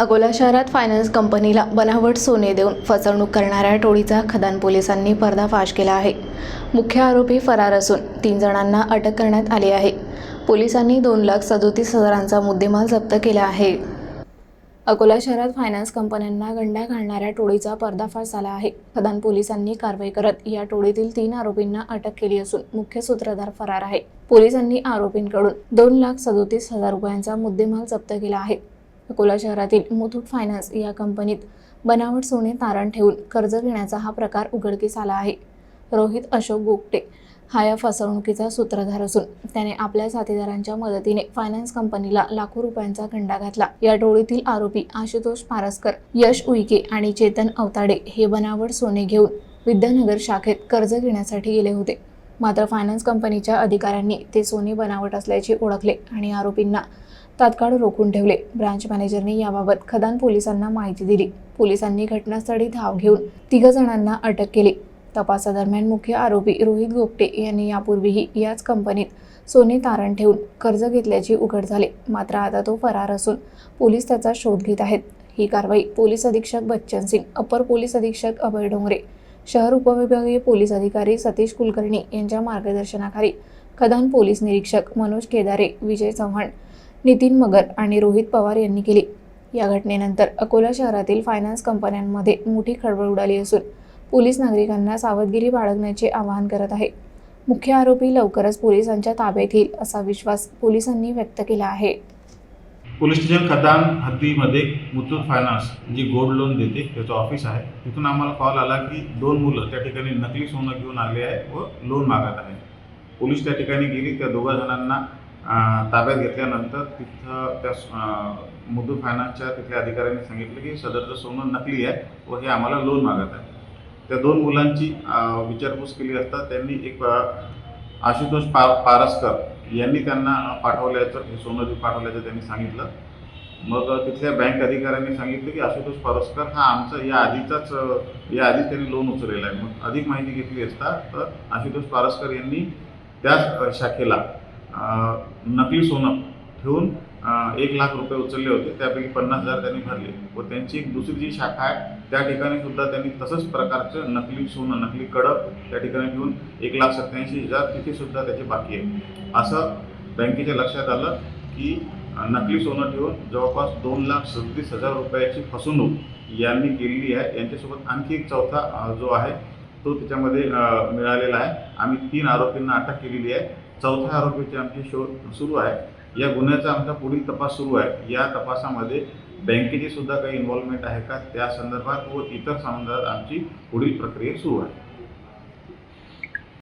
अकोला शहरात फायनान्स कंपनीला बनावट सोने देऊन फसवणूक करणाऱ्या टोळीचा खदान पोलिसांनी पर्दाफाश केला आहे. मुख्य आरोपी फरार असून तीन जणांना अटक करण्यात आली आहे. पोलिसांनी दोन लाख सदोतीस हजारांचा मुद्देमाल जप्त केला आहे. अकोला शहरात फायनान्स कंपन्यांना गंडा घालणाऱ्या टोळीचा पर्दाफाश झाला आहे. खदान पोलिसांनी कारवाई करत या टोळीतील तीन आरोपींना अटक केली असून मुख्य सूत्रधार फरार आहे. पोलिसांनी आरोपींकडून दोन लाख सदोतीस हजार रुपयांचा मुद्देमाल जप्त केला आहे. अकोला शहरातील मुथूट फायनान्स या कंपनीत बनावट सोने तारण ठेवून कर्ज घेण्याचा हा प्रकार उघडकीस आला आहे. रोहित अशोक गोगटे हा या फसवणुकीचा सूत्रधार असून त्याने आपल्या साथीदारांच्या मदतीने फायनान्स कंपनीला लाखो रुपयांचा गंडा घातला. या टोळीतील आरोपी आशुतोष पारसकर यश उईके आणि चेतन अवताडे हे बनावट सोने घेऊन विद्यानगर शाखेत कर्ज घेण्यासाठी गेले होते. मात्र फायनान्स कंपनीच्या अधिकाऱ्यांनी ते सोने बनावट असल्याचे ओळखले आणि आरोपींना तात्काळ रोखून ठेवले. ब्रांच मॅनेजरने याबाबत खदान पोलिसांना माहिती दिली. पोलिसांनी घटनास्थळी धाव घेऊन तिघ जणांना अटक केली. तपासादरम्यान मुख्य आरोपी रोहित गोपटे यांनी यापूर्वीही याच कंपनीत सोने तारण ठेवून कर्ज घेतल्याचे उघड झाले. मात्र आता तो फरार असून पोलीस त्याचा शोध घेत आहेत. ही कारवाई पोलीस अधीक्षक बच्चन सिंग अपर पोलीस अधीक्षक अभय डोंगरे शहर उपविभागीय पोलीस अधिकारी सतीश कुलकर्णी यांच्या मार्गदर्शनाखाली खदान पोलीस निरीक्षक मनोज केदारे विजय चव्हाण नितीन मगर आणि रोहित पवार यांनी केली. या घटनेनंतर अकोला शहरातील फायनान्स कंपन्यांमध्ये मोठी खळबळ उडाली असून पोलीस नागरिकांना सावधगिरी बाळगण्याचे आवाहन करत आहे. मुख्य आरोपी लवकरच पोलिसांच्या ताब्यात येईल असा विश्वास पोलिसांनी व्यक्त केला आहे. पोलीस स्टेशन खदान हद्दीमध्ये मुथूट फायनान्स जी गोल्ड लोन देते त्याचं ऑफिस आहे. तिथून आम्हाला कॉल आला की दोन मुलं त्या ठिकाणी नकली सोनं घेऊन आले आहे व लोन मागत आहे. पोलीस त्या ठिकाणी गेली त्या दोघा जणांना ताब्यात घेतल्यानंतर तिथं त्या मुदू मुथूट फायनान्सच्या तिथल्या अधिकाऱ्यांनी सांगितलं की सदरचं सोनं नकली आहे व हे आम्हाला लोन मागत आहे. त्या दोन मुलांची विचारपूस केली असता त्यांनी एक आशुतोष पा पारसकर यांनी त्यांना पाठवल्याचं हे सोनं पाठवल्याचं त्यांनी सांगितलं. मग तिथल्या बँक अधिकाऱ्यांनी सांगितलं की आशुतोष पारसकर हा आमचा या आधीचाच या आधीच त्यांनी लोन उचललेला आहे. मग अधिक माहिती घेतली असता तर आशुतोष पारसकर यांनी त्याच शाखेला नकली सोनं ठेवून एक लाख रुपये उचलले होते. त्यापैकी पन्नास हजार त्यांनी भरले. व त्यांची एक दुसरी जी शाखा आहे त्या ठिकाणी सुद्धा त्यांनी तसंच प्रकारचं नकली सोनं नकली कडक त्या ठिकाणी घेऊन एक लाख सत्याऐंशी हजार तिथे सुद्धा त्याची बाकी आहे. असं बँकेच्या लक्षात आलं की नकली सोनं ठेवून जवळपास दोन लाख सदतीस हजार रुपयाची फसवणूक यांनी केलेली आहे. यांच्यासोबत आणखी एक चौथा जो आहे तो त्याच्यामध्ये मिळालेला आहे. आम्ही तीन आरोपींना अटक केलेली आहे. चौथ्या आरोपीचे आमचे शोध सुरू आहे. या गुन्ह्याचा आमचा पुढील तपास सुरू आहे. या तपासामध्ये बँकेची सुद्धा काही इन्व्हॉल्वमेंट आहे का? त्या संदर्भात व इतर संदर्भात आमची पुढील प्रक्रिया सुरू आहे.